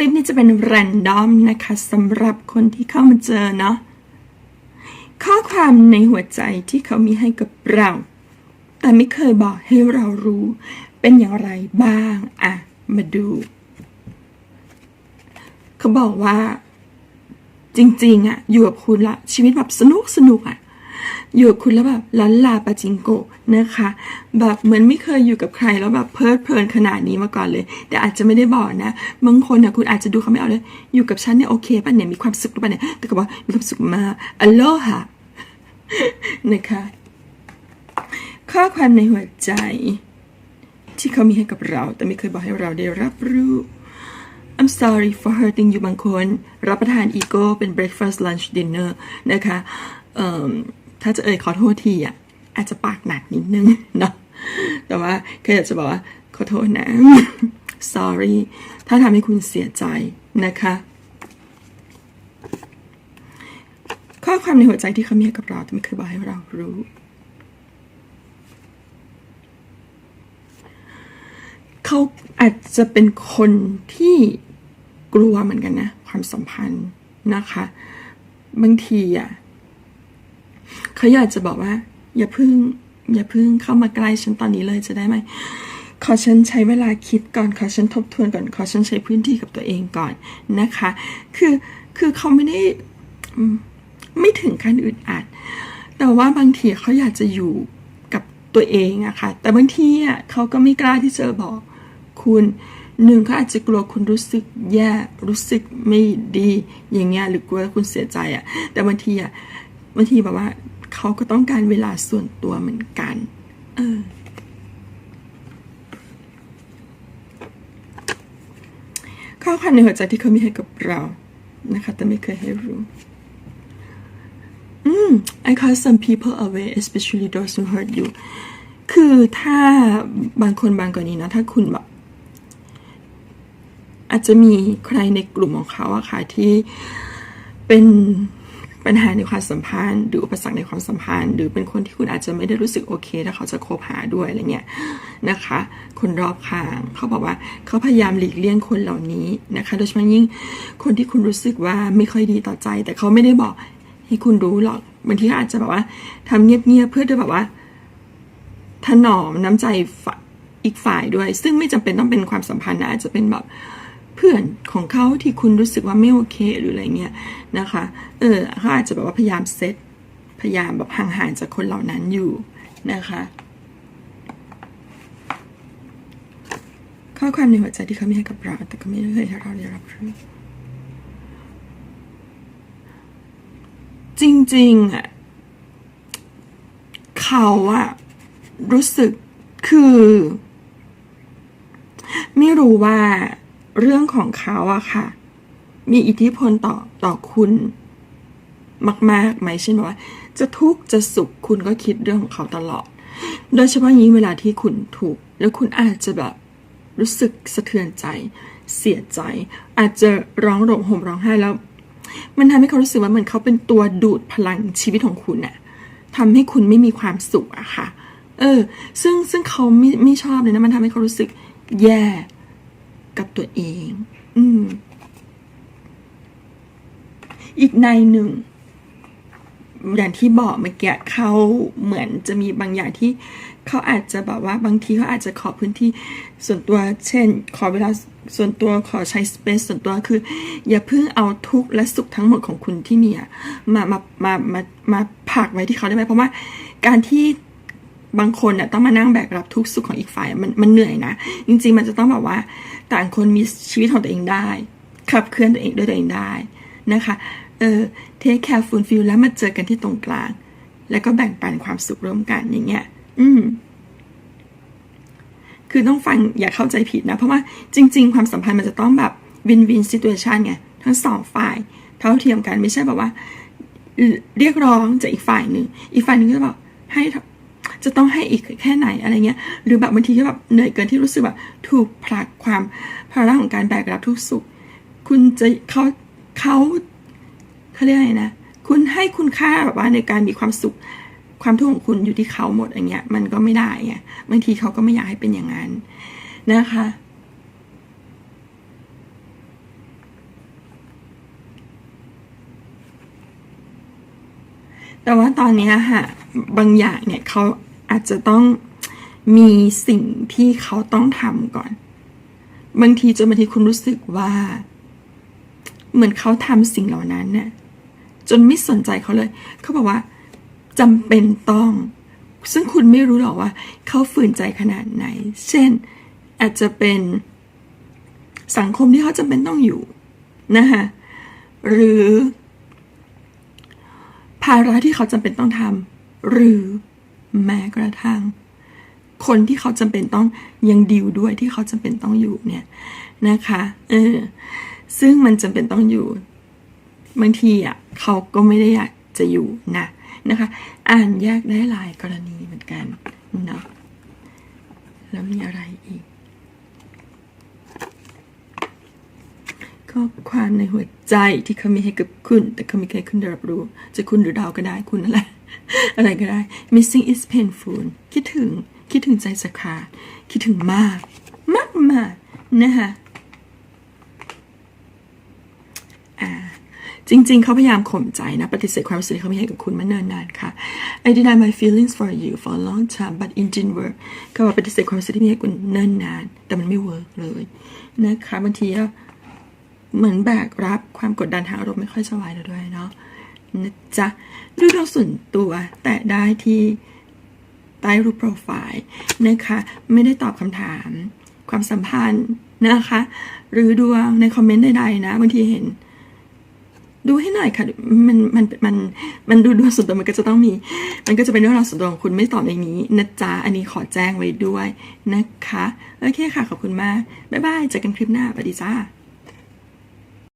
ลิปนี้จะเป็นแรนดอมนะคะสำหรับคนที่เข้ามาเจอเนาะข้อความในหัวใจที่เขามีให้กับเรา แต่ไม่เคยบอกให้เรารู้ เป็นอย่างไรบ้างอะมาดู เขาบอกว่า จริง ๆอะอยู่กับคุณละชีวิตแบบสนุกสนุกอะ อยู่คุณแล้วแบบลันลาปาจิงโกะนะคะ แบบเหมือนไม่เคยอยู่กับใครแล้วแบบเพลิดเพลินขนาดนี้มาก่อนเลย แต่อาจจะไม่ได้บอกนะบางคนนี่ยคุณอาจจะดูเขาไม่เอาเลย อยู่กับฉันเนี่ยโอเคป่ะเนี่ยมีความสุขหรือเปล่าเนี่ยแต่ก็บอกมีความสุขมากอโลฮะนะคะข้อความในหัวใจ ที่เขามีให้กับเรา แต่ไม่เคยบอกให้เราได้รับรู้ I'm sorry for hurting you บางคน รับประทานอีโก้เป็น breakfast lunch dinner นะคะเอิ่ม ถ้าจะเอ่ยขอโทษทีอะอาจจะปากหนักนิดนึงเนาะแต่ว่าแค่อยากจะบอกว่าขอโทษนะ sorry ถ้าทำให้คุณเสียใจนะคะ ข้อความในหัวใจที่เขามีกับเราแต่ไม่เคยบอกให้เรารู้ เขาอาจจะเป็นคนที่กลัวเหมือนกันนะ ความสัมพันธ์นะคะ บางทีอะ เขาอยากจะบอกว่า อย่าเพึ่ง อย่าเพึ่งเข้ามาใกล้ฉันตอนนี้เลยจะได้ไหมขอฉันใช้เวลาคิดก่อนขอฉันทบทวนก่อนขอฉันใช้พื้นที่กับตัวเองก่อนนะคะ คือคือเขาไม่ได้ไม่ถึงขั้นอึดอัด แต่ว่าบางทีเขาอยากจะอยู่กับตัวเองอะค่ะ แต่บางทีอะเขาก็ไม่กล้าที่จะบอกคุณหนึ่งเขาอาจจะกลัวคุณรู้สึกแย่รู้สึกไม่ดีอย่างเงี้ยหรือกลัวคุณเสียใจอะแต่บางทีอะบางทีแบบว่า เขาก็ต้องการเวลาส่วนตัวเหมือนกัน เออ ข้อความในหัวใจที่เขามีให้กับเรานะคะ แต่ไม่เคยให้รู้ อืม I call some people away especially those who hurt you คือถ้าบางคนบางกรณีนะ ถ้าคุณแบบอาจจะมีใครในกลุ่มของเขาอะค่ะที่เป็น ปัญหาในความสัมพันธ์ หรืออุปสรรคในความสัมพันธ์ หรือเป็นคนที่คุณอาจจะไม่ได้รู้สึกโอเคถ้าเขาจะคบหาด้วยอะไรเงี้ยนะคะ คนรอบข้างเขาบอกว่าเขาพยายามหลีกเลี่ยงคนเหล่านี้นะคะ โดยเฉพาะยิ่งคนที่คุณรู้สึกว่าไม่ค่อยดีต่อใจ แต่เขาไม่ได้บอกให้คุณรู้หรอกบางทีเขาอาจจะแบบว่าทำเงียบๆเพื่อจะแบบว่า ถนอมน้ำใจฝ่ายอีกฝ่ายด้วย ซึ่งไม่จำเป็นต้องเป็นความสัมพันธ์นะอาจจะเป็นแบบ เพื่อนของเขาที่คุณรู้สึกว่าไม่โอเคหรืออะไรเงี้ยนะคะ เออเขาอาจจะแบบว่าพยายามเซตพยายามแบบห่างๆจากคนเหล่านั้นอยู่นะคะข้อความในหัวใจที่เขามีให้กับเรา แต่ก็ไม่เคยให้เราได้รับรู้จริงๆอะเขาอะรู้สึกคือ ไม่รู้ว่า เรื่องของเขาอะค่ะ มีอิทธิพลต่อต่อคุณมากๆไหมเช่นแบบว่า จะทุกข์จะสุขคุณก็คิดเรื่องของเขาตลอด โดยเฉพาะยิ่งเวลาที่คุณถูก แล้วคุณอาจจะแบบรู้สึกสะเทือนใจ เสียใจ อาจจะร้องโห่มห่มร้องไห้แล้ว มันทำให้เขารู้สึกว่าเหมือนเขาเป็นตัวดูดพลังชีวิตของคุณอะทำให้คุณไม่มีความสุขอะค่ะ เออ ซึ่งซึ่งเขาไม่ไม่ชอบเลยนะมันทำให้เขารู้สึกแย่ กับตัวเอง อืม อีกในหนึ่ง อย่างที่บอกเมื่อกี้เขาเหมือนจะมีบางอย่างที่เขาอาจจะแบบว่าบางทีเขาอาจจะขอพื้นที่ส่วนตัวเช่น ขอเวลาส่วนตัวขอใช้สเปซส่วนตัวคือ อย่าเพิ่งเอาทุกข์และสุขทั้งหมดของคุณที่มีอมามามามามาผักไว้ที่เขาได้ไหมเพราะว่าการที่ บางคนเนี่ยต้องมานั่งแบกรับทุกสุขของอีกฝ่ายมันมันเหนื่อยนะ จริง ๆ มันจะต้องแบบว่าต่างคนมีชีวิตของตัวเองได้ขับเคลื่อนตัวเองด้วยตัวเองได้นะคะ เออเทคแคร์ฟูลฟิลแล้วมาเจอกันที่ตรงกลาง แล้วก็แบ่งปันความสุขร่วมกันอย่างเงี้ย อืม คือต้องฟังอย่าเข้าใจผิดนะ เพราะว่าจริง ๆ ความสัมพันธ์มันจะต้องแบบวินวินซิตูเอชันไงทั้งสองฝ่าย เท่าเทียมกันไม่ใช่แบบว่า เรียกร้องจากอีกฝ่ายหนึ่ง อีกฝ่ายหนึ่งก็แบบให้ จะต้องให้อีกแค่ไหนอะไรเงี้ย หรือแบบบางทีก็แบบเหนื่อยเกินที่รู้สึกแบบถูกผลักความภาระของการแบกรับทุกสุข คุณจะเขาเขาเขาเรียกอะไรนะ คุณให้คุณค่าแบบว่าในการมีความสุขความทุกข์ของคุณอยู่ที่เขาหมดอย่างเงี้ย มันก็ไม่ได้ไงบางทีเขาก็ไม่อยากให้เป็นอย่างนั้นนะคะแต่ว่าตอนนี้ค่ะบางอย่างเนี่ยเขา อาจจะต้องมีสิ่งที่เขาต้องทำก่อน บางทีจนบางทีคุณรู้สึกว่า เหมือนเขาทำสิ่งเหล่านั้นเนี่ยจนไม่สนใจเขาเลย เขาบอกว่าจำเป็นต้อง ซึ่งคุณไม่รู้หรอกว่า เขาฝืนใจขนาดไหน เช่น อาจจะเป็นสังคมที่เขาจำเป็นต้องอยู่นะคะหรือ ภาระที่เขาจำเป็นต้องทำหรือ แม้กระทั่ง คนที่เขาจำเป็นต้องยังดิวด้วยที่เขาจำเป็นต้องอยู่เนี่ยนะคะเออซึ่งมันจำเป็นต้องอยู่บางทีอะเขาก็ไม่ได้อยากจะอยู่นะนะคะ อ่านแยกได้หลายกรณีเหมือนกันเนาะแล้วมีอะไรอีกข้อความในหัวใจที่เขามีให้กับคุณ แต่เขาไม่เคยคุณได้รับรู้ จะคุณหรือดาวก็ได้คุณอะไร อะไรก็ได้ missing is painful คิดถึง คิดถึงใจจะขาดคิดถึงมาก มากมากนะคะจริงๆ เขาพยายามข่มใจนะ ปฏิเสธความรู้สึกเขามีให้กับคุณมาเนิ่นนานค่ะ I deny my feelings for you for a long time but it didn't work เขาบอกปฏิเสธความรู้สึกที่มีให้คุณเนิ่นนาน แต่มันไม่เวิร์กเลยนะคะบางทีก็เหมือนแบกรับความกดดันทางอารมณ์ไม่ค่อยสบายแล้วด้วยเนาะ นะจ๊ะดูดวงส่วนตัวแต่ได้ที่ใต้รูปโปรไฟล์นะคะ ไม่ได้ตอบคำถาม ความสัมพันธ์นะคะ หรือดวงในคอมเมนต์ใดๆนะบางทีเห็น ดูให้หน่อยค่ะ มันมันมันมันดูดวงส่วนตัวมันก็จะต้องมี มันก็จะเป็นเรื่องราวส่วนตัวของคุณไม่ตอบในนี้นะจ๊ะอันนี้ขอแจ้งไว้ด้วยนะคะ โอเคค่ะ ขอบคุณมาก บ๊ายบายเจอกันคลิปหน้าสวัสดีจ้า